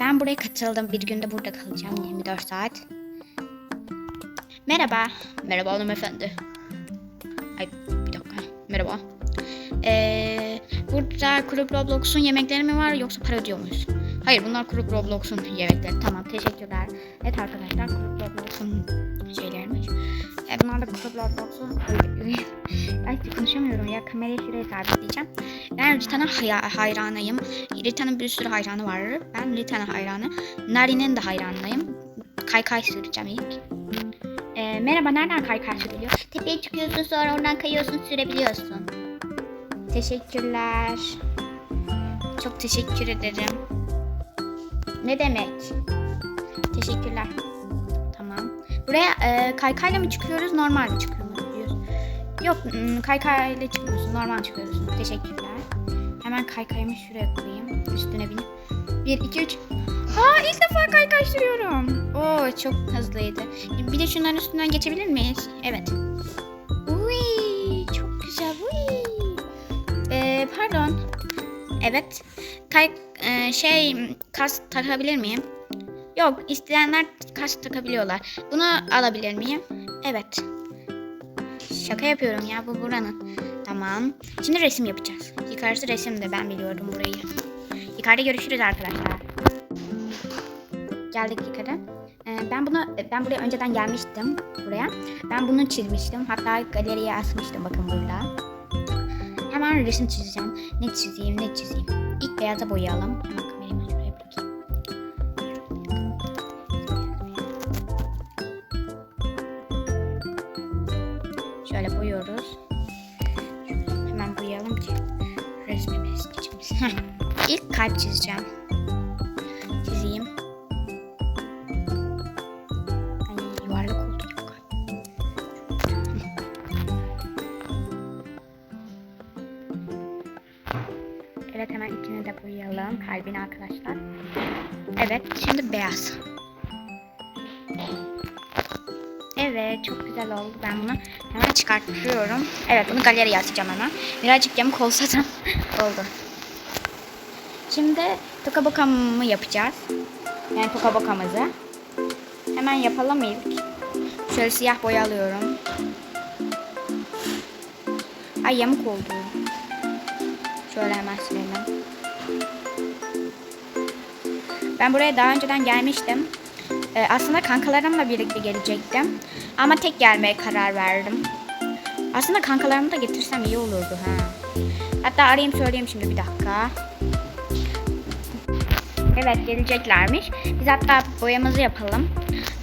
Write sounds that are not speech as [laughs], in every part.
ben buraya katıldım. Bir günde burada kalacağım 24 saat. Merhaba. Merhaba hanımefendi. Ay bir dakika. Merhaba. Ee, burada Kulüp Roblox'un yemekleri mi var yoksa para ödüyor muyuz? Hayır bunlar Kulüp Roblox'un yemekleri. Tamam teşekkürler. Evet arkadaşlar Kulüp Roblox'un şeylermiş. E, bunlar da Kulüp Roblox'un... Ay konuşamıyorum ya kamerayı şuraya sabitleyeceğim. Ben Rita'nın hay- hayranıyım. Rita'nın bir sürü hayranı var. Ben Rita'nın hayranı. Nari'nin de hayranıyım. Kaykay süreceğim ilk. Ee, merhaba nereden kaykay sürülüyor? Tepeye çıkıyorsun sonra oradan kayıyorsun sürebiliyorsun. Teşekkürler. Çok teşekkür ederim. Ne demek? Teşekkürler. Buraya e, kaykayla mı çıkıyoruz normal mi çıkıyoruz? Yok hmm, kaykayla çıkmıyorsun normal çıkıyorsun. Teşekkürler. Hemen kaykayımı şuraya koyayım. Üstüne binip. 1, 2, 3. Aa ilk defa kaykay sürüyorum. Oo çok hızlıydı. Bir de şunların üstünden geçebilir miyiz? Evet. Uy çok güzel. Uy. Ee, pardon. Evet. Kay e, şey kas takabilir miyim? Yok isteyenler kas takabiliyorlar. Bunu alabilir miyim? Evet. Şaka yapıyorum ya bu buranın. Tamam. Şimdi resim yapacağız. Yukarısı resim de ben biliyordum burayı. Yukarıda görüşürüz arkadaşlar. Geldik yukarı. Ee, ben bunu ben buraya önceden gelmiştim buraya. Ben bunu çizmiştim. Hatta galeriye asmıştım bakın burada. Hemen resim çizeceğim. Ne çizeyim ne çizeyim. İlk beyaza boyayalım. Hemen çizeceğim. Çizeyim. Ay yuvarlak oldu. [laughs] Evet hemen içine de boyayalım kalbini arkadaşlar. Evet şimdi beyaz. Evet çok güzel oldu. Ben bunu hemen çıkartıyorum. Evet bunu galeriye atacağım hemen. Birazcık yamuk olsa da [laughs] oldu. Şimdi toka bokamı yapacağız. Yani toka bokamızı. Hemen yapalım ilk. Şöyle siyah boya alıyorum. Ay yamuk oldu. Şöyle hemen silelim. Ben buraya daha önceden gelmiştim. Ee, aslında kankalarımla birlikte gelecektim. Ama tek gelmeye karar verdim. Aslında kankalarımı da getirsem iyi olurdu ha. Hatta arayayım söyleyeyim şimdi bir dakika. Evet geleceklermiş. Biz hatta boyamızı yapalım.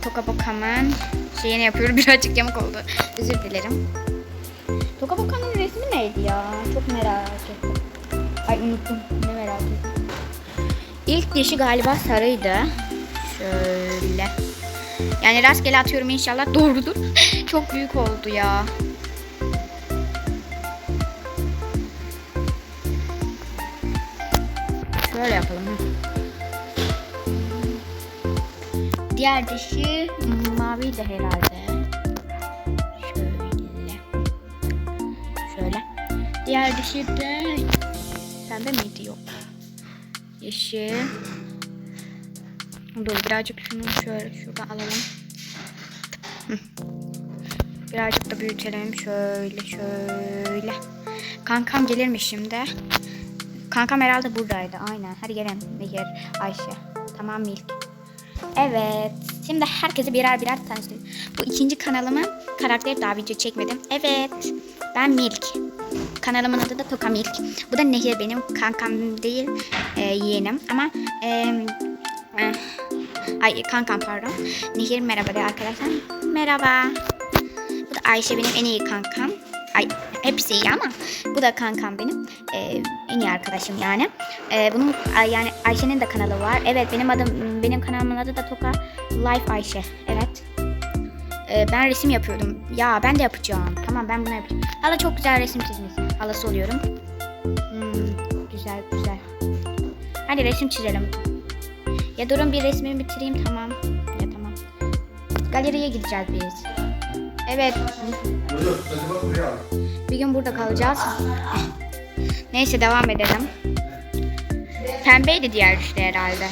Toka Boka'nın şeyini yapıyorum. [laughs] Birazcık yamuk oldu. Özür dilerim. Toka Boka'nın resmi neydi ya? Çok merak ettim. Ay unuttum. Ne merak ettim. İlk dişi galiba sarıydı. Şöyle. Yani rastgele atıyorum inşallah doğrudur. [laughs] Çok büyük oldu ya. Şöyle yapalım. Diğer dişi mavi de herhalde. Şöyle. Şöyle. Diğer dişi de pembe miydi yok. Yeşil. Dur birazcık şunu şöyle şurada alalım. Birazcık da büyütelim. Şöyle şöyle. Kankam gelirmiş şimdi. Kankam herhalde buradaydı. Aynen. Hadi gelin. Nehir, Ayşe. Tamam Milk. Evet. Şimdi herkese birer birer tanıştırayım. Bu ikinci kanalımın karakteri daha video çekmedim. Evet. Ben Milk. Kanalımın adı da Toka Milk. Bu da Nehir benim kankam değil e, yeğenim. Ama e, e, ay kankam pardon. Nehir merhaba de arkadaşlar. Merhaba. Bu da Ayşe benim en iyi kankam. Ay hepsi iyi ama bu da kankam benim. Ee, en iyi arkadaşım yani. Ee, bunun yani Ayşe'nin de kanalı var. Evet benim adım benim kanalımın adı da Toka Life Ayşe. Evet. Ee, ben resim yapıyordum. Ya ben de yapacağım. Tamam ben bunu yapacağım. Hala çok güzel resim çizmiş. Halası oluyorum. Hmm, güzel güzel. Hadi resim çizelim. Ya durun bir resmimi bitireyim tamam. Ya tamam. Galeriye gideceğiz biz. Evet. Bir gün burada kalacağız. Neyse devam edelim. Pembeydi diğer üçte herhalde.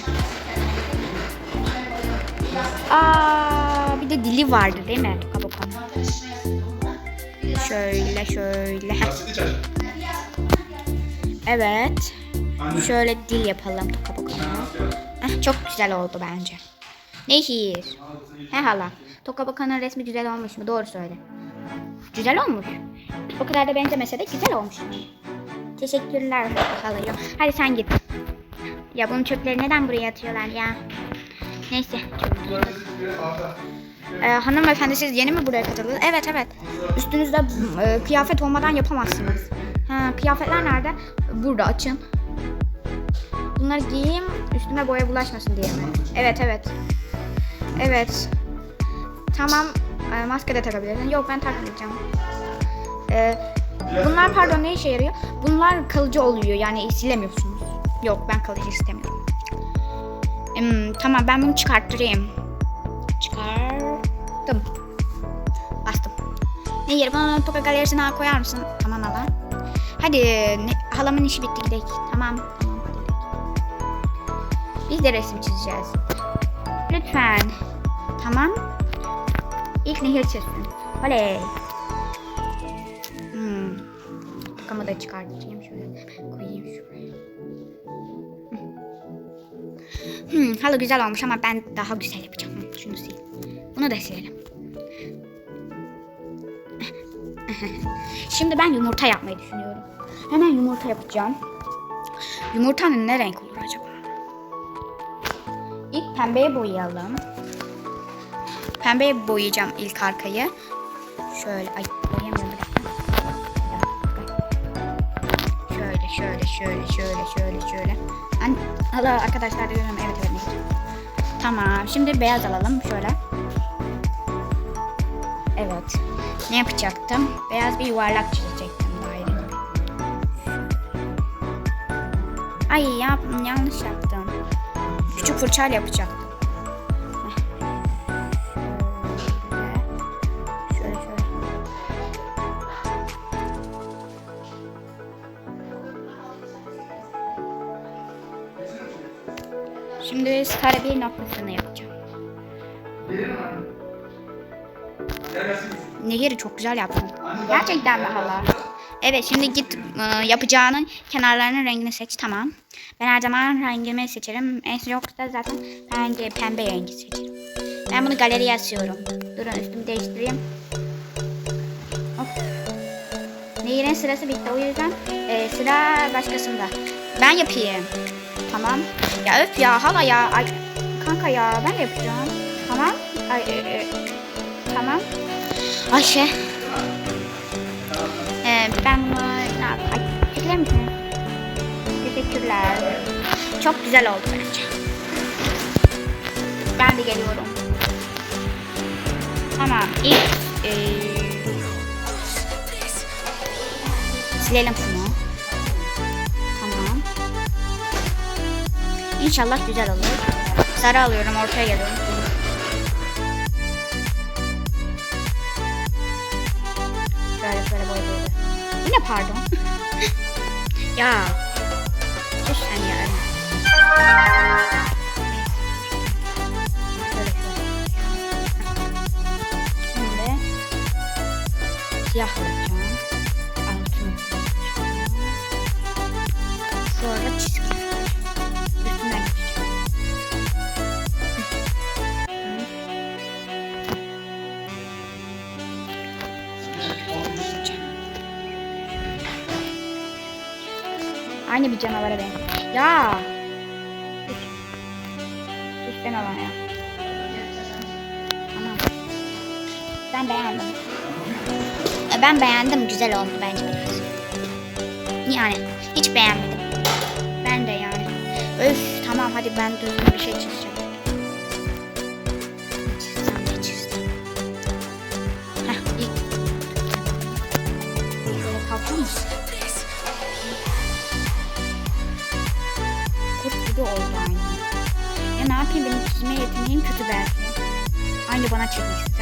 Aa, bir de dili vardı değil mi? Boka'nın. Şöyle şöyle. Evet. Şöyle dil yapalım Toka Boka'nın. Eh, çok güzel oldu bence. Nehir. He hala. Toka Boka'nın resmi güzel olmuş mu? Doğru söyle. Güzel olmuş. O kadar da benzemese de güzel olmuş. Teşekkürler halacığım. Hadi sen git. Ya bunun çöpleri neden buraya atıyorlar ya? Neyse. Ee, hanımefendi siz yeni mi buraya katıldınız? Evet evet. Üstünüzde e, kıyafet olmadan yapamazsınız. Ha, kıyafetler nerede? Burada açın. Bunları giyeyim üstüme boya bulaşmasın diye mi? Evet evet. Evet. Tamam. E, maske de takabilirsin. Yok ben takmayacağım. E, bunlar pardon ne işe yarıyor? Bunlar kalıcı oluyor yani silemiyorsunuz. Yok ben kalıcı istemiyorum. Hmm, tamam ben bunu çıkarttırayım. Çıkarttım. Bastım. Nehir bana toka galerisine koyar mısın? Tamam hala. Hadi ne, halamın işi bitti gidelim. Tamam. Tamam. Biz de resim çizeceğiz. Lütfen. Tamam. İlk nehir çizsin. Oley. Hmm. Tokamı da çıkartayım Hmm, güzel olmuş ama ben daha güzel yapacağım. Şunu sil. Bunu da silelim. Şimdi ben yumurta yapmayı düşünüyorum. Hemen yumurta yapacağım. Yumurtanın ne renk olur acaba? İlk pembeye boyayalım. Pembeye boyayacağım ilk arkayı. Şöyle ay Şöyle şöyle şöyle şöyle şöyle. An Allah arkadaşlar da görüyorum evet evet. neyse. Tamam şimdi beyaz alalım şöyle. Evet. Ne yapacaktım? Beyaz bir yuvarlak çizecektim daire gibi. Ay yap, yanlış yaptım. Küçük fırçayla yapacaktım. Bir noktasını yapacağım. Nehir'i çok güzel yaptın. Gerçekten mi hala? Evet şimdi git e, yapacağının kenarlarının rengini seç tamam. Ben her zaman rengimi seçerim. En çok da zaten rengi pembe rengi seçerim. Ben bunu galeriye asıyorum. Durun üstümü değiştireyim. Of. Nehir'in sırası bitti o yüzden e, sıra başkasında. Ben yapayım. Tamam. Ya öf ya hala ya. Ay, kanka ya ben de yapacağım. Tamam. Ay, e, e, tamam. Ayşe. Ee, ben bunu ne yap? Ay, çekilir misin? Teşekkürler. Çok güzel oldu bence. Ben de geliyorum. Tamam. İlk e, silelim şunu. İnşallah güzel olur. Sarı alıyorum, ortaya geliyorum. Şöyle şöyle boy boy. Yine pardon. [laughs] ya. Sus sen ya. Şimdi siyah yapacağım. Yapacağım. Sonra çizgi. Aynı bir canavara benziyor. Ya. Dur sen alan ya. Tamam. Ben beğendim. E, Ben beğendim. Güzel oldu bence biraz. Yani hiç beğenmedim. Ben de yani. Öf tamam hadi ben düzgün bir şey çizeceğim. Yeteneğim kötü belki. Aynı bana çizmiş.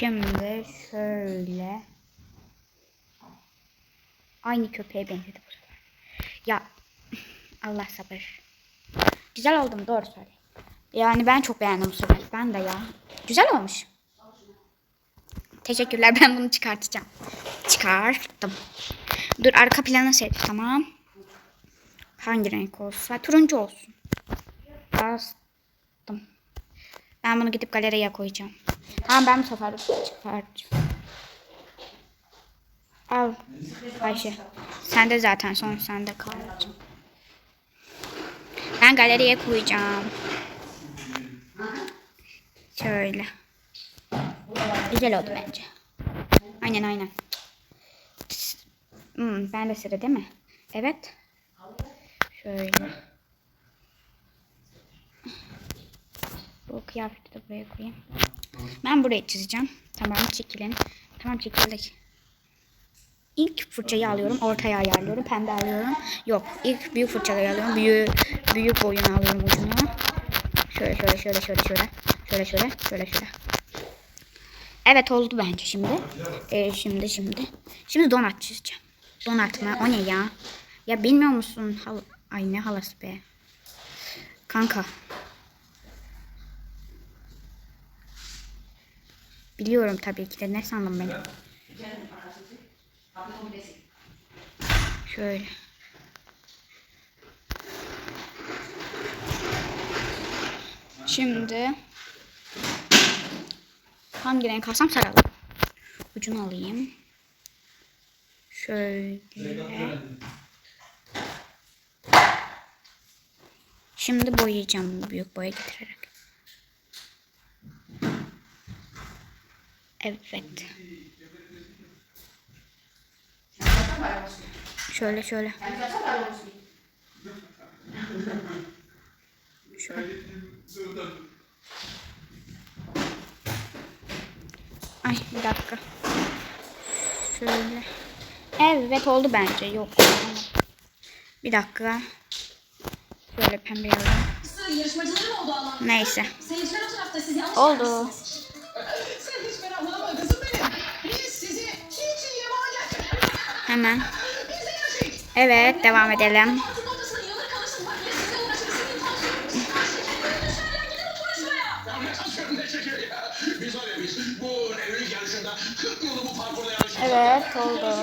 Şimdi şöyle. Aynı köpeğe benzedi bu sefer. Ya Allah sabır. Güzel oldu mu? Doğru söyle. Yani ben çok beğendim bu. Ben de ya. Güzel olmuş. Teşekkürler. Ben bunu çıkartacağım. Çıkarttım. Dur arka planı seç. Tamam. Hangi renk olsun? Ha, turuncu olsun. Bastım. Ben bunu gidip galeriye koyacağım. Tamam ben bu sefer çıkartacağım. Al Ayşe. Sen de zaten son sende kalacağım. Ben galeriye koyacağım. Şöyle. Güzel oldu bence. Aynen aynen. Hmm, ben de sıra değil mi? Evet. Şöyle. Bu kıyafeti de buraya koyayım. Ben burayı çizeceğim. Tamam çekilin. Tamam çekildik. İlk fırçayı alıyorum. Ortaya ayarlıyorum. Pembe alıyorum. Yok. ilk büyük fırçayı alıyorum. Büyük, büyük boyunu alıyorum ucunu. Şöyle şöyle şöyle şöyle şöyle. Şöyle şöyle şöyle şöyle. Evet oldu bence şimdi. Ee, şimdi şimdi. Şimdi donat çizeceğim. Donat mı? O ne ya? Ya bilmiyor musun? Hal Ay ne halası be. Kanka. Biliyorum tabii ki de. Ne sandın beni? Şöyle. Şimdi hangi renk alsam sarı. Ucunu alayım. Şöyle. Şimdi boyayacağım büyük boya getirerek. Evet. Şöyle şöyle. Şöyle. Ay bir dakika. Şöyle. Evet oldu bence. Yok. Bir dakika. Şöyle pembe alan. Neyse. Seyirciler o tarafta siz yanlış Oldu. Yılı bu parkurda yarıştık. Evet oldu.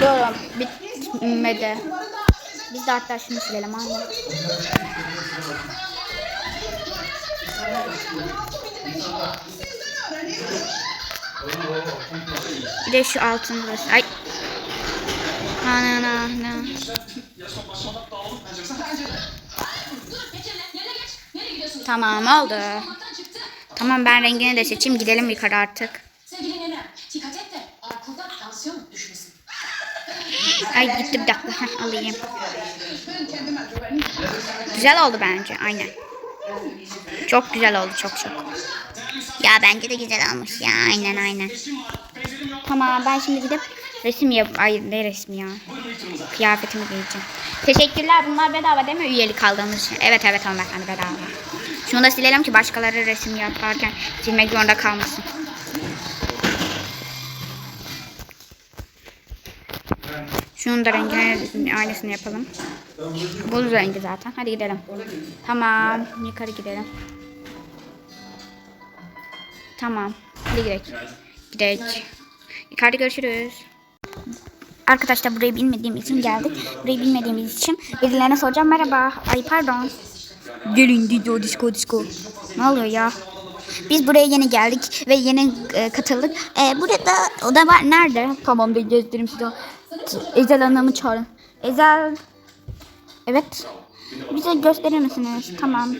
Durun. Bitmedi. Biz de hatta şunu silelim aynen. Bir de şu altını da ay. Ana na na. Dur Pekerle. Yerine geç. Nereye gidiyorsunuz? Tamam oldu. Tamam ben rengini de seçeyim gidelim yukarı artık. Ay gitti bir dakika Heh, alayım. Güzel oldu bence aynen. Çok güzel oldu çok çok. Ya bence de güzel olmuş ya aynen aynen. Tamam ben şimdi gidip resim yap... Ay ne resmi ya. Kıyafetimi giyeceğim. Teşekkürler bunlar bedava değil mi üyelik aldığımız için? Evet evet hanımefendi bedava. Şunu da silelim ki başkaları resim yaparken silmek zorunda kalmasın. Şunun da rengine aynısını yapalım. Bu rengi zaten. Hadi gidelim. Tamam. Yukarı gidelim. Tamam. Hadi gidelim. Gidelim. Yukarıda görüşürüz. Arkadaşlar burayı bilmediğimiz için geldik. Burayı bilmediğimiz için birilerine soracağım. Merhaba. Ay pardon. Gelin diyor disco disco. Ne oluyor ya? Biz buraya yeni geldik ve yeni e, katıldık. E, burada o da var. Nerede? Tamam da gezdireyim size. Ezel Hanım'ı çağırın. Ezel. Evet. Bize gösterir misiniz? Tamam.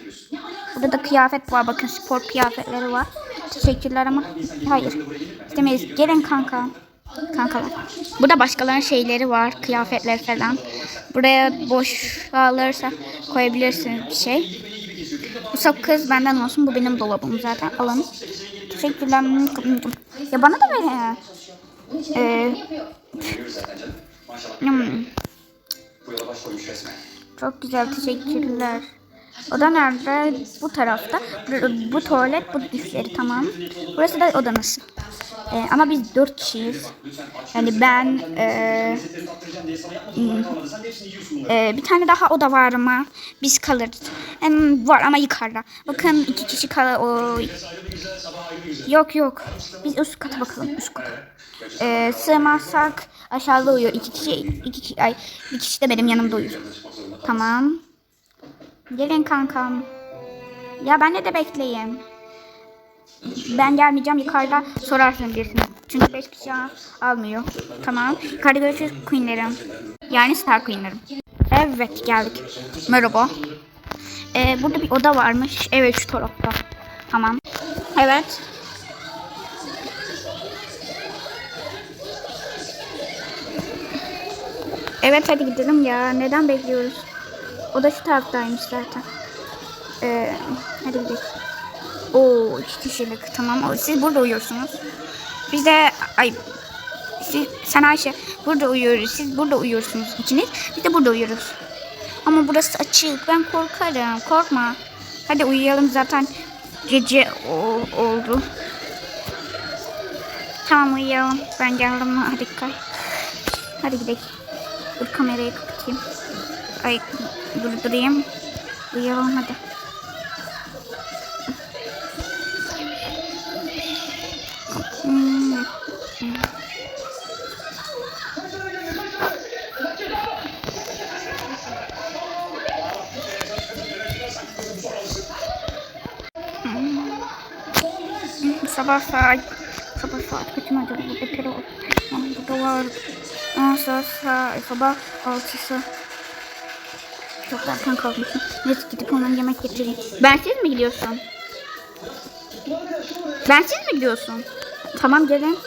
Burada da kıyafet var. Bakın spor kıyafetleri var. Teşekkürler ama hayır. İstemeyiz. Gelin kanka. Kankalar. Burada başkalarının şeyleri var. Kıyafetler falan. Buraya boş alırsa koyabilirsin bir şey. Bu sap kız benden olsun. Bu benim dolabım zaten. Alın. Teşekkürler. Ya bana da ver. Ee, hmm. Çok güzel teşekkürler. Oda nerede? Bu tarafta. Bu, bu tuvalet, bu düşleri tamam. Burası da odanız. Ee, ama biz dört kişiyiz. Yani ben, hmm, ee, bir tane daha oda var ama biz kalırız. Hem var ama yukarıda. Bakın iki kişi kal Yok yok. Biz üst kata bakalım. Üst kata. Ee, sığmazsak aşağıda uyuyor. İki kişi, iki kişi, ay bir kişi de benim yanımda uyuyor. Tamam. Gelin kankam. Ya ben de bekleyin. Ben gelmeyeceğim yukarıda sorarsın birisine. Çünkü beş kişi al- almıyor. Tamam. Yukarıda görüşürüz queenlerim. Yani star queenlerim. Evet geldik. Merhaba. Ee, burada bir oda varmış. Evet şu tarafta. Tamam. Evet. Evet hadi gidelim ya. Neden bekliyoruz? O da şu taraftaymış zaten. Ee, hadi gidelim. Oo iki kişilik tamam. Siz burada uyuyorsunuz. Biz de ay siz, sen Ayşe burada uyuyoruz. Siz burada uyuyorsunuz ikiniz. Biz de burada uyuyoruz. Ama burası açık. Ben korkarım. Korkma. Hadi uyuyalım zaten gece oldu. Tamam uyuyalım. Ben geldim. Hadi kay. Hadi gidelim. Dur kamerayı kapatayım. Ay durdurayım. Uyuyalım hadi. Hmm. Hmm. hmm. sabah saat sabah saat kaçmadı bu kadar oldu. Burada vardı. 10 saat sabah 6'sı. Çok erken kalkmışım. Neyse gidip ona yemek getireyim. Bensiz mi gidiyorsun? Bensiz mi gidiyorsun? Tamam gelin.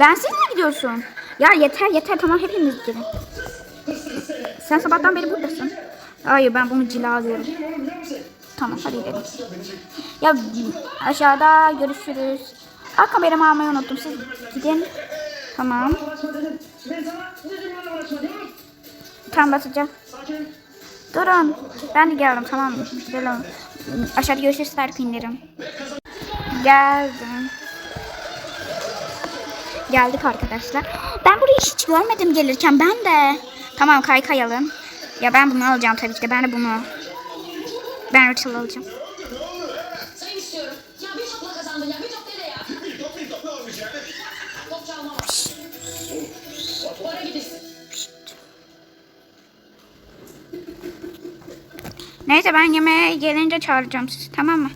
Bensiz mi gidiyorsun? Ya yeter yeter tamam hepimiz gidelim. Sen sabahtan beri buradasın. Hayır ben bunu cilalıyorum. Tamam hadi gidelim. Ya aşağıda görüşürüz. Aa kameramı almayı unuttum. Siz gidin. Tamam. Tam basacağım. Durun. Ben de geldim tamam mı? Aşağıda görüşürüz Serpinlerim. Geldim. Geldik arkadaşlar. Ben burayı hiç görmedim gelirken. Ben de. Tamam kaykayalım. Ya ben bunu alacağım tabii ki de. Ben de bunu. Ben Rachel alacağım. Neyse ben yemeğe gelince çağıracağım sizi tamam mı?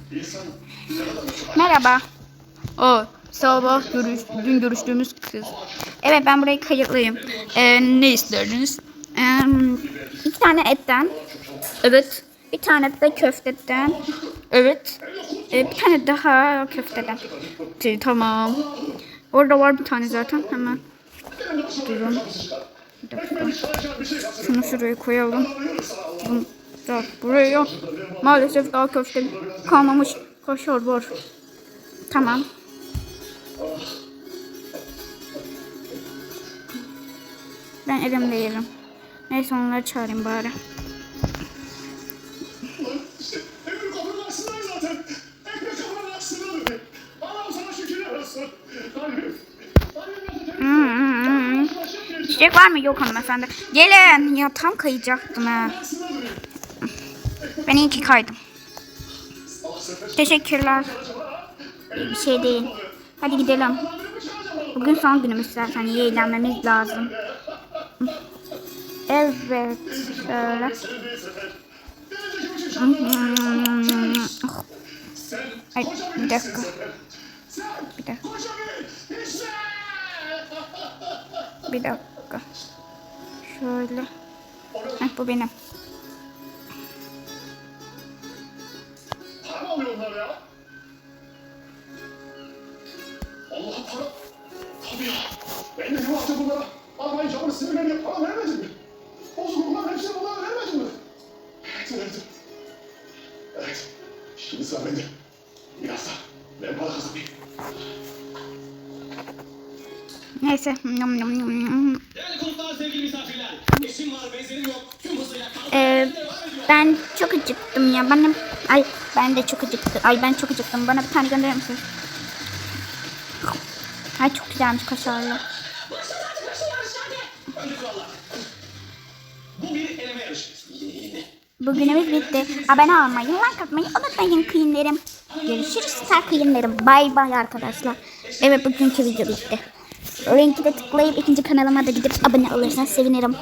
Merhaba. O sabah görüş, dün görüştüğümüz kız. Evet ben burayı kayıtlıyım. Ee, ne isterdiniz? Ee, iki tane etten. Evet. Bir tane de köfteden. Evet. Ee, bir tane daha köfteden. Şey, tamam. Orada var bir tane zaten hemen. Durun. Şunu şuraya koyalım. Bunu da buraya. Maalesef daha köfte kalmamış. Kaşar var. Tamam. Ben elimde yerim. Neyse onları çağırayım bari. Hmm, hmm, hmm. Çiçek var mı? Yok hanımefendi. Gelin. Ya tam kayacaktım ha. Ben iyi ki kaydım. Teşekkürler. Bir şey değil. Hadi gidelim. Bugün son günümüz zaten. İyi eğlenmemiz lazım. Evet. Şöyle. Ay bir dakika. Bir dakika. Bir dakika. Şöyle. Heh, bu benim. Para mı alıyor onlar ya? Allah para. Tabii ya. Ben de bu hafta bunlara arabayı camını sinirler diye para vermedim mi? Bozuk bunların hepsini bunlara vermedim mi? Evet, evet. Evet. Şimdi sıra bende. Biraz da ben para kazanayım. Neyse. Yum, yum, yum, yum. Değerli konuklar, sevgili misafirler. Eşim var, benzerim yok. Tüm hızıyla kalkıp Ee, ben çok acıktım ya. Benim ay ben de çok acıktım. Ay ben çok acıktım. Bana bir tane gönderir misin? Ay çok güzelmiş kaşarlı. Bugünümüz bitti. Abone olmayı, like atmayı unutmayın kıyımlarım. Görüşürüz süper kıyımlarım. Bay bay arkadaşlar. Evet bugünkü video bitti. Linki de tıklayıp ikinci kanalıma da gidip abone olursanız sevinirim.